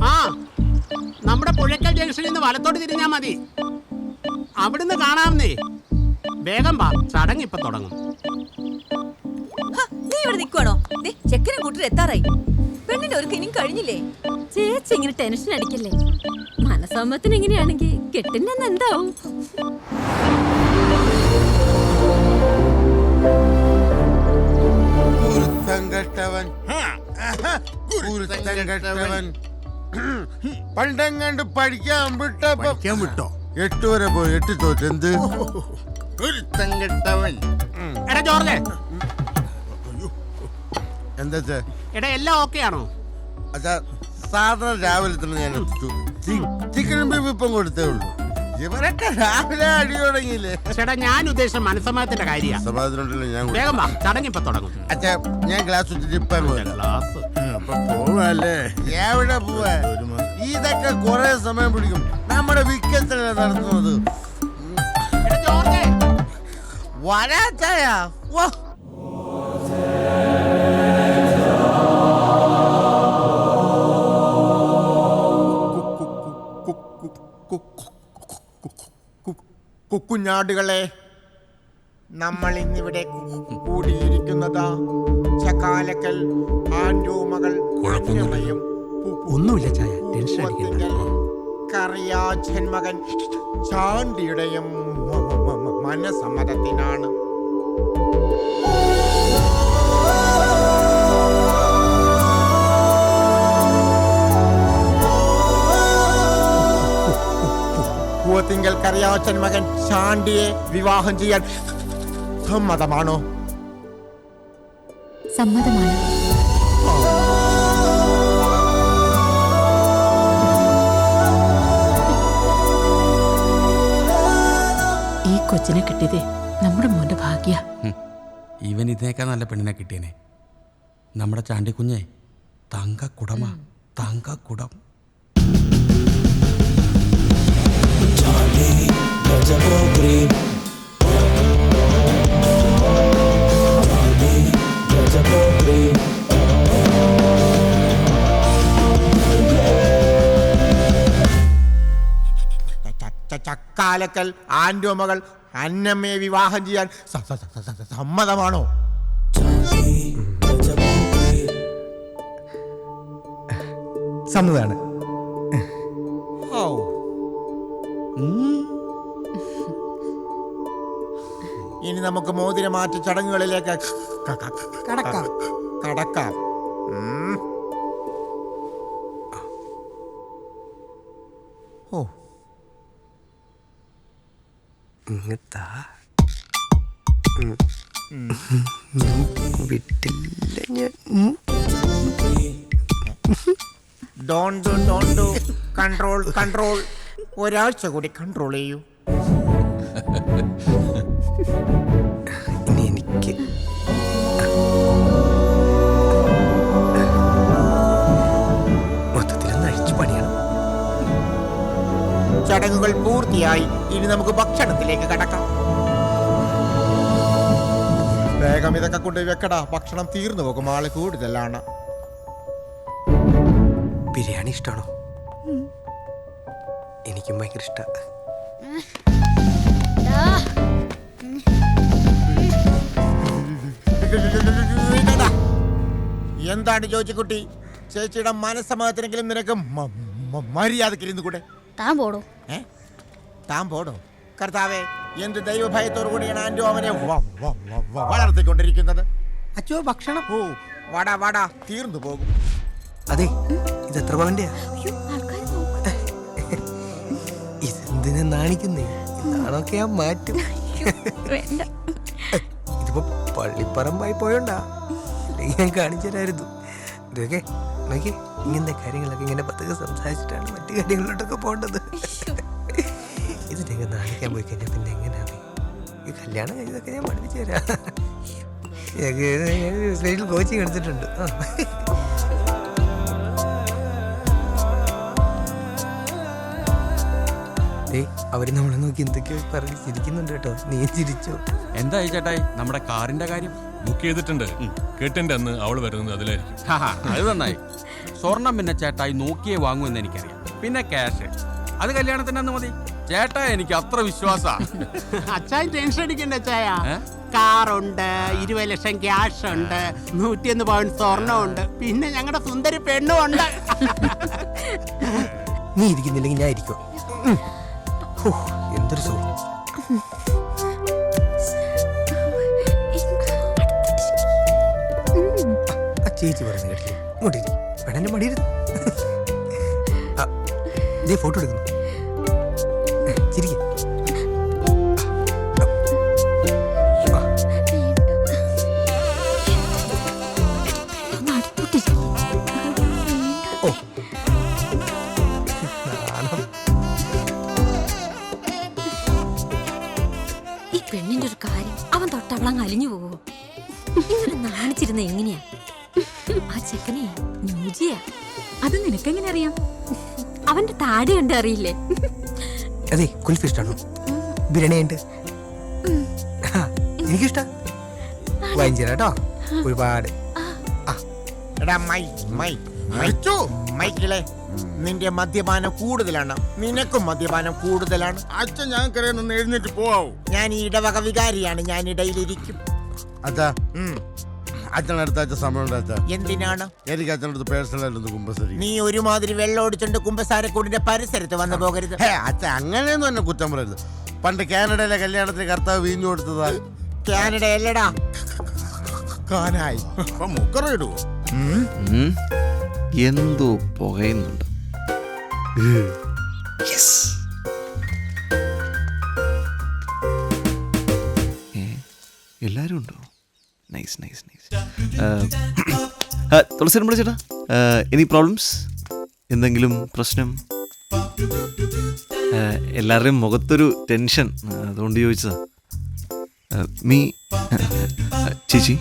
ആ നമ്മുടെ പുഴക്കൽ ജംഗ്ഷനിൽ നിന്ന് വലത്തോട്ട് തിരിഞ്ഞാ മതി. അവിടുന്ന് കാണാമെന്നേ. വേഗം വാ ചടങ്ങ് ഇപ്പൊ തുടങ്ങും. ഹ, നീ ഇവിടെ നിൽക്കുവാണോ ചെക്കനെ കൂട്ടർ എത്താറായി. പെണ്ണിന്റെ ഒരു ഇനിയും കഴിഞ്ഞില്ലേ? ചേച്ചി ഇങ്ങനെ ടെൻഷൻ അടിക്കല്ലേ? മനസ്സമ്മത്തിന് എങ്ങനെയാണെങ്കിൽ കെട്ടിന്റെ എന്താവും? ഗുരുത്തം കെട്ടവൻ. ഗുരുത്തം കെട്ടവൻ. പണ്ടെങ്ങാണ്ട് പഠിക്കാൻ വിട്ടപ്പോ പഠിക്കാൻ വിട്ടോ? എട്ട് വരെ പോയി എട്ട് തോറ്റ്. എന്ത്? ഒരുത്തം കെട്ടവൻ. എടാ ജോർജ്. എന്താ എടാ എല്ലാം ഓക്കെ ആണോ അച്ഛാ സാധാരണ രാവിലെ തന്നെ ഞാൻ എത്തിച്ചു. ബീഫ് ഇപ്പം കൊടുത്തേ ഉള്ളൂ. ഇവരൊക്കെ രാവിലെ അടി തുടങ്ങിയില്ലേ? ചേട്ടാ ഞാൻ ഉദ്ദേശിച്ച മനസ്സമ്മതത്തിന്റെ കാര്യ. സമാധാനമുണ്ടല്ലോ ഞാൻ വേഗം വാ തുടങ്ങും. അച്ഛാ ഞാൻ ഗ്ലാസ് വെച്ചിട്ട് ഇപ്പം ഗ്ലാസ്. അപ്പൊ പോവല്ലേ എവിടെ പോവാ ഇതൊക്കെ കുറെ സമയം പിടിക്കും. നമ്മുടെ വിക്കറ്റല്ലേ നടത്തുന്നത്. വരാച്ചായ വാ. കുഞ്ഞാടുകളെ നമ്മൾ ഇന്നിവിടെ കൂടിയിരിക്കുന്നത്. ചക്കാലക്കൽ ആൻഡോമകൾ പു- ഒന്നുമില്ല ചായ. ടെൻഷൻ അടിക്കണ്ട. കറിയാച്ചൻ മകൻ ചാണ്ടിയുടെയും മനസമ്മതത്തിനാണ്. പൂവത്തിങ്കൽ കറിയാച്ചൻ മകൻ ചാണ്ടിയെ വിവാഹം ചെയ്യാൻ സമ്മതമാണോ? സമ്മതമാണ്? കൊച്ചിനെ കിട്ടിയതേ നമ്മുടെ മോന്റെ ഭാഗ്യ ഇവൻ ഇതിനേക്കാൾ നല്ല പെണ്ണിനെ കിട്ടിയനെ നമ്മുടെ ചാണ്ടിക്കുഞ്ഞെ തങ്ക കുടമാ തങ്ക കുടം ചക്കാലക്കൽ ആൻഡോമകൾ അന്നമ്മയെ വിവാഹം ചെയ്യാൻ സമ്മതമാണോ? സമ്മതാണ് ഓ ഇനി നമുക്ക് മോതിരമാറ്റ ചടങ്ങുകളിലേക്ക് കടക്കാം. കടക്കാം. ഓ. ഇങ്ങത്താ വിട്ടില്ല ഞാൻ. ഉം. Don't don't control control. ഒരാഴ്ച കൂടി കൺട്രോൾ ചെയ്യൂ. ഇനി എനിക്ക് ചടങ്ങുകൾ പൂർത്തിയായി. ഇനി നമുക്ക് ഭക്ഷണത്തിലേക്ക് കടക്കാം. വേഗം ഇതൊക്കെ കൊണ്ട് വെക്കടാ. ഭക്ഷണം തീർന്നു പോകും. ആൾ കൂടുതലാണ്. ബിരിയാണി ഇഷ്ടമാണോ എനിക്കും ഭയങ്കര ഇഷ്ട. എന്താണ് ചോദിച്ചു കുട്ടി? ചേച്ചിയുടെ മനസ്സമ്മതത്തിനെങ്കിലും നിനക്ക് മര്യാദക്കിരുന്നു കൂടെ? താൻ പോടോ. ഏ? താൻ പോടോ? കർത്താവേ എന്ത് ദൈവഭയത്തോടു കൂടിയാണ് ആന്റോ അവനെ വ- വ- വ- വ- വളർത്തിക്കൊണ്ടിരിക്കുന്നത്? അച്ചോ ഭക്ഷണം. ഓ വാടാ വാടാ തീർന്നു പോകും. അതെ ഇത് എത്ര പവന്റെയാ ഇതെന്തിനെ നാണിക്കുന്നേ? നാണൊക്കെ ഞാൻ മാറ്റും. വേണ്ട. ഇതിപ്പോ പള്ളിപ്പറമ്പായി പോയോണ്ടാ. അല്ലെങ്കിൽ ഞാൻ കാണിച്ചു തരായിരുന്നു ഇതൊക്കെ നോക്കി ഇങ്ങനത്തെ കാര്യങ്ങളൊക്കെ ഇങ്ങനെ പതുക്കെ സംസാരിച്ചിട്ടാണ് മറ്റു കാര്യങ്ങളിലോട്ടൊക്കെ പോകേണ്ടത്. ഇതിനൊക്കെ നാണിക്കാൻ പോയി കഴിഞ്ഞാൽ പിന്നെ എങ്ങനെയാണ് ഈ കല്യാണം കഴിഞ്ഞതൊക്കെ ഞാൻ പഠിപ്പിച്ചു തരാം. സ്പെഷ്യൽ കോച്ചിങ് എടുത്തിട്ടുണ്ട്. ആ. അവർ നമ്മളെ നോക്കി എന്തൊക്കെയോ പറഞ്ഞ് ചിരിക്കുന്നുണ്ട് കേട്ടോ. നീ ചിരിച്ചോ? എന്തായി ചേട്ടായി? നമ്മുടെ കാറിന്റെ കാര്യം ബുക്ക് ചെയ്തിട്ടുണ്ട്. കേട്ടിന്റെ അന്ന് അവൾ വരുന്നത് അതിലായിരിക്കും. അത് നന്നായി. സ്വർണം പിന്നെ ചേട്ടായി നോക്കിയേ വാങ്ങുമെന്ന് എനിക്കറിയാം. പിന്നെ ക്യാഷ് അത് കല്യാണത്തിന് അന്ന് മതി. ചേട്ടാ എനിക്ക് അത്ര വിശ്വാസം. അച്ചായ ടെൻഷൻ അടിക്കണ്ട അച്ചായ. കാറുണ്ട് ഇരുപത് ലക്ഷം ക്യാഷ് ഉണ്ട് നൂറ്റിയൊന്ന് പവൻ സ്വർണമുണ്ട്. പിന്നെ ഞങ്ങളുടെ സുന്ദരി പെണ്ണും ഉണ്ട്. നീ ഇരിക്കുന്നില്ലെങ്കിൽ ഞാൻ ഇരിക്കും. എന്തൊരു സുഖം. ചേച്ചി പറഞ്ഞു കേട്ടില്ലേ? ഇങ്ങോട്ട് ഇരി. പെണ്ണിന്റെ മടിയിരുന്ന് ഇതേ ഫോട്ടോ എടുക്കുന്നു ചിരിക്ക. ഈ പെണ്ണിന്റെ ഒരു കാര്യം അവൻ തൊട്ടവളങ്ങ് അലിഞ്ഞു പോവോ? ഇങ്ങനെ നാണിച്ചിരുന്ന എങ്ങനെയാ? ആ ചെക്കനെ ന്യൂജിയാ അത് നിനക്കെങ്ങനെ അറിയാം? അവന്റെ താടി കണ്ട് അറിയില്ലേ? അതെ കുൽഫി ഇഷ്ടമാണോ ബിരിയാണി ഉണ്ട്. എനിക്കിഷ്ട. വാങ്ങിച്ചു കേട്ടോ. ഒരുപാട്. എടാ മൈ മൈ മൈച്ചു മൈക്കിളെ നിന്റെ മദ്യപാനം കൂടുതലാണ്. നിനക്കും മദ്യപാനം കൂടുതലാണ്. അച്ഛൻ ഞാൻ ഒന്ന് എഴുന്നേറ്റ് പോവാവൂ. ഞാൻ ഈ ഇടവക വികാരിയാണ്. ഞാൻ ഇടയിലിരിക്കും. അച്ഛാ അച്ഛൻ അച്ഛാ എന്തിനാണ്? എനിക്ക് അച്ഛനടുത്ത് പേഴ്സണലായിട്ടൊന്ന് കുമ്പസരി നീ ഒരുമാതിരി വെള്ളം ഒടിച്ചോണ്ട് കുമ്പസാരക്കൂടിന്റെ പരിസരത്ത് വന്നു പോകരുത്. ഹേ അച്ഛൻ അങ്ങനെയൊന്നും എന്നെ കുറ്റം പറയരുത്. പണ്ട് കാനഡയിലെ കല്യാണത്തിന് കർത്താവ് വീഞ്ഞു കൊടുത്തതാ. കാനഡ അല്ലടാ കാനായി. അപ്പൊ ഉം. എന്തോ പുകയുന്നുണ്ട്. ഏ, എല്ലാരും ഉണ്ടോ? നൈസ് നൈസ് നൈസ് തുളസിരം ചേട്ടാ എനി പ്രോബ്ലംസ് എന്തെങ്കിലും പ്രശ്നം? ആ, എല്ലാവരുടെയും മുഖത്തൊരു ടെൻഷൻ. ആ, അതുകൊണ്ട് ചോദിച്ചതാ. മീ ചേച്ചി?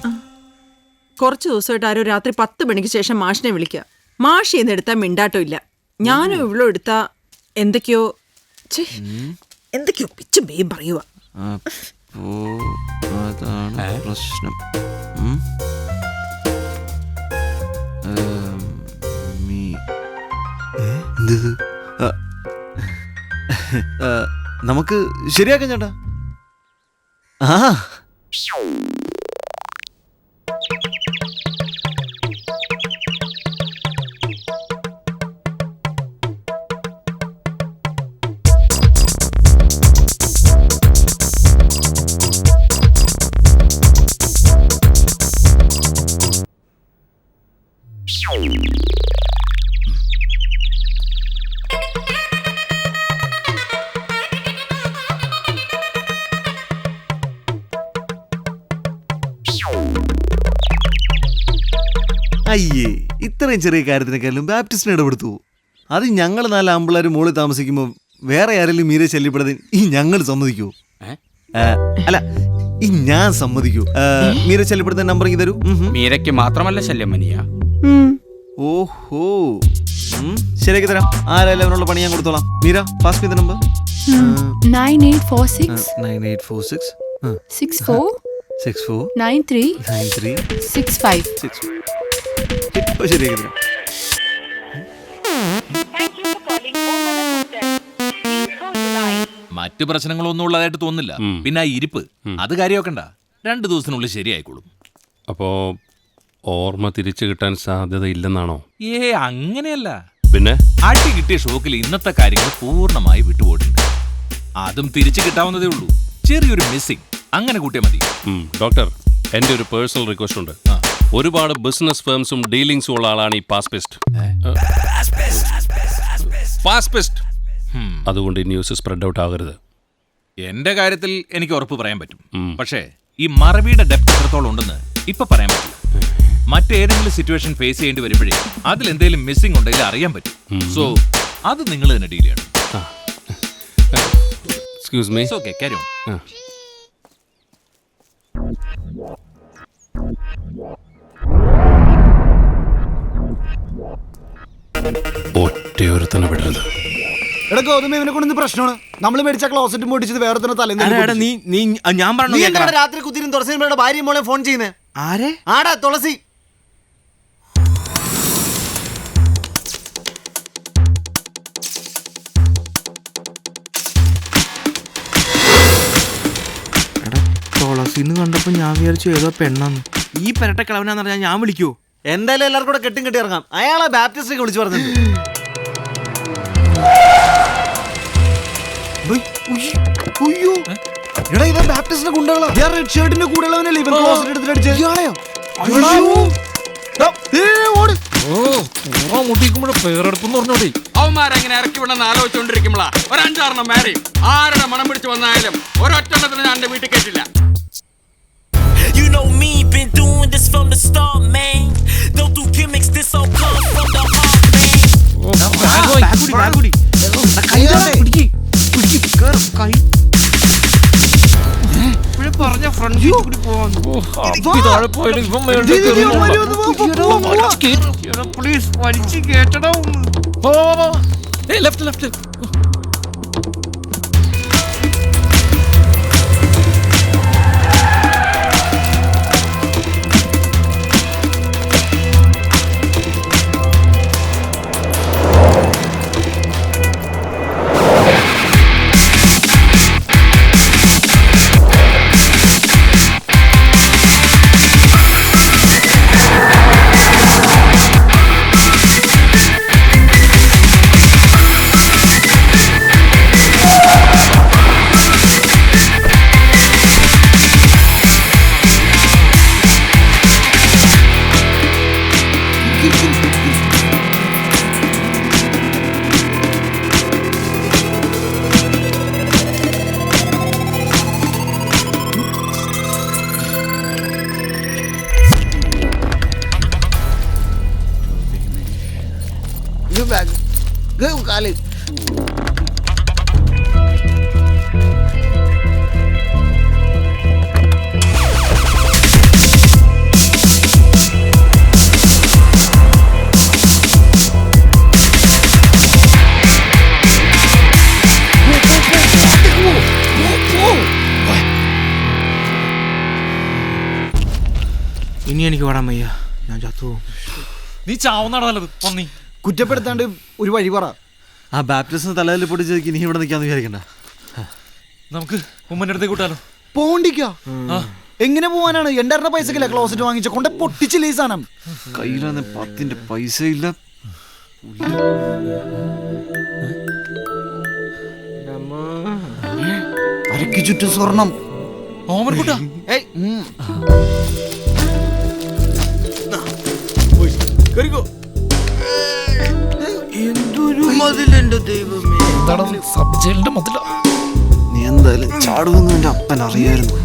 കുറച്ച് ദിവസമായിട്ട് ആരോ രാത്രി പത്ത് മണിക്ക് ശേഷം മാഷിനെ വിളിക്കുക മാഷി എന്ന് എടുത്താൽ മിണ്ടാട്ടം ഇല്ല. ഞാനും ഇവളോ എടുത്താ എന്തൊക്കെയോ എന്തൊക്കെയോ പിച്ചും പേയും പറയുക അപ്പോ അതാണ് പ്രശ്നം. നമുക്ക് ശരിയാക്കാം ചേട്ടാ. ആ. ഇത്രയും ചെറിയ കാര്യത്തിനേക്കാളും ബാപ്റ്റിസ്റ്റിനെ ഇടപെടുത്തു. അത് ഞങ്ങൾ നാല് ആമ്പിള്ളേർ മുകളിൽ താമസിക്കുമ്പോൾ വേറെ ആരെങ്കിലും മീരെ ശല്യപ്പെടുന്നത് ഈ ഞങ്ങൾ സമ്മതിക്കൂ? അല്ല ഈ ഞാൻ സമ്മതിക്കൂ? മീര ശല്യപ്പെടുന്ന നമ്പർ ഇങ്ങ് തരൂ. മീരയ്ക്ക് മാത്രമല്ല ശല്യം മനിയ. ഓഹോ. ശരിയാക്കി തരാം. ആരായാലും അവനുള്ള പണി ഞാൻ കൊടുത്തോളാം. മീര പാസ് ചെയ്ത number nine eight four six. Nine eight four six. Six four. Six four. Nine three. Nine three. Six five. Six ഇപ്പൊ ശരിയാക്കി തരാം മറ്റു പ്രശ്നങ്ങളൊന്നും ഉള്ളതായിട്ട് തോന്നില്ല പിന്നെ ആ ഇരിപ്പ് അത് കാര്യമാക്കണ്ട രണ്ടു ദിവസത്തിനുള്ളിൽ ശരിയായിക്കോളും. അപ്പോ ഓർമ്മ തിരിച്ചു കിട്ടാൻ സാധ്യതയില്ലെന്നാണോ ഏ അങ്ങനെയല്ല. പിന്നെ? അടി കിട്ടിയ ഷോക്കിൽ ഇന്നത്തെ കാര്യങ്ങൾ പൂർണമായി വിട്ടുപോയിട്ടുണ്ട്. അതും തിരിച്ചു കിട്ടാവുന്നതേ ഉള്ളൂ. ചെറിയൊരു മിസ്സിംഗ് അങ്ങനെ കൂട്ടിയാൽ മതി. ഡോക്ടർ എന്റെ ഒരു പേഴ്സണൽ റിക്വസ്റ്റ് ഉണ്ട്. ഒരുപാട് ബിസിനസ് ഫേംസും ഡീലിംഗ്സും ഉള്ള ആളാണ് ഈ പാസ്പെസ്റ്റ് പാസ്പെസ്റ്റ് ഹും. അതുകൊണ്ട് ഈ ന്യൂസ് സ്പ്രെഡ് ഔട്ട് ആകരുത്. എന്റെ കാര്യത്തിൽ എനിക്ക് ഉറപ്പ് പറയാൻ പറ്റും. പക്ഷേ ഈ മറവിയുടെ ഡെപ്ത് എത്രത്തോളം ഉണ്ടെന്ന് ഇപ്പൊ പറയാൻ പറ്റില്ല. മറ്റേതെങ്കിലും സിറ്റുവേഷൻ ഫേസ് ചെയ്യേണ്ടി വരുമ്പോഴേ അതിൽ എന്തെങ്കിലും മിസ്സിംഗ് ഉണ്ടെങ്കിൽ അറിയാൻ പറ്റും. സോ അത് നിങ്ങൾ തന്നെ ഡീൽ ചെയ്യണം. എക്സ്ക്യൂസ് മീ ഓക്കെ കാര്യം ഒറ്റയൊരുത്തനെ വിടരുത്. എടാ ഗൗതമ ഇവനെ കൊണ്ടൊന്ന് പ്രശ്നമാണ്. നമ്മൾ മേടിച്ച ക്ലോസറ്റ് പൊട്ടിച്ചത് വേറെ തന്നെ തലേന്ന് നീ നീ ഞാൻ നീ എന്തിനാണ് രാത്രി കുത്തിരും തുളസിയുടെ ഭാര്യയും മോളെ ഫോൺ ചെയ്യുന്നേ. ആരെ? ആടാ തുളസി. തുളസിന്ന് കണ്ടപ്പോ ഞാൻ വിചാരിച്ചു ഏതോ പെണ്ണാന്ന്. ഈ പെരട്ടക്കിളവനാന്ന് പറഞ്ഞാൽ ഞാൻ വിളിക്കൂ എന്തായാലും എല്ലാവർക്കും കൂടെ കെട്ടും കെട്ടി ഇറങ്ങാം. അയാളെ ബാപ്റ്റിസ്റ്റൊക്കെ വിളിച്ചു പറഞ്ഞിട്ടുണ്ട്. അയ്യോ എടാ ഇവൻ ബാപ്റ്റിസ്റ്റിന്റെ ഗുണ്ടകളാ. ഞാൻ റെഡ് ഷർട്ടിന്റെ കൂടെയുള്ളവനല്ലേ ഇവൻ ക്ലോസറ്റ് എടുത്തിട്ട് അടിച്ചത് ഇയാളെയോ? അവന്മാരെങ്ങനെ ഇറക്കി വിടണമെന്ന് ആലോചിച്ചുകൊണ്ടിരിക്കുമ്പോളാ ഒരു അഞ്ചാറെണ്ണം മാറി. ആരുടെ മണം പിടിച്ച് വന്നായാലും ഒരൊറ്റെണ്ണത്തിന് ഞാൻ എന്റെ വീട്ടിൽ കേട്ടില്ല You know me, been doing this from the start, man. Don't do gimmicks, this all comes from the heart, man. പറഞ്ഞ ഫ്രണ്ട് കൂടി പോവാൻ പ്ലീസ് വലിച്ചു കേട്ടടോ ലെഫ്റ്റ് ലെഫ്റ്റ് വയ്യ ഞാൻ ചത്തു നീ ചാവുന്നാടാ നല്ലത്. പന്നി കുറ്റപ്പെടുത്താണ്ട് ഒരു വഴി പറ. ആ ബാപ്റ്റിസ്റ്റ് തലയിൽ പൊടിച്ച് ഇനി ഇവിടെ നിൽക്കാന്ന് വിചാരിക്കണ്ട. നമുക്ക് ഉമ്മന്റെ അടുത്തേക്ക് വിട്ടാലോ പോണ്ടിക്കോ. എങ്ങനെ പോവാനാണ്? എന്റെ പൈസക്കില്ല ക്ലോസറ്റ് വാങ്ങിച്ച? കൊണ്ട് പൊട്ടിച്ചില്ല ഈ സാധനം കയ്യിലാണ് പത്തിന്റെ പൈസ ഇല്ല അരക്ക് ചുറ്റും സ്വർണം. ഓമൻ കുട്ടാ ഏയ് എന്തൊരു മതിലെന്റെ ദൈവമേ. മതില? നീ എന്തായാലും ചാടുമെന്ന് എന്റെ അപ്പൻ അറിയായിരുന്നു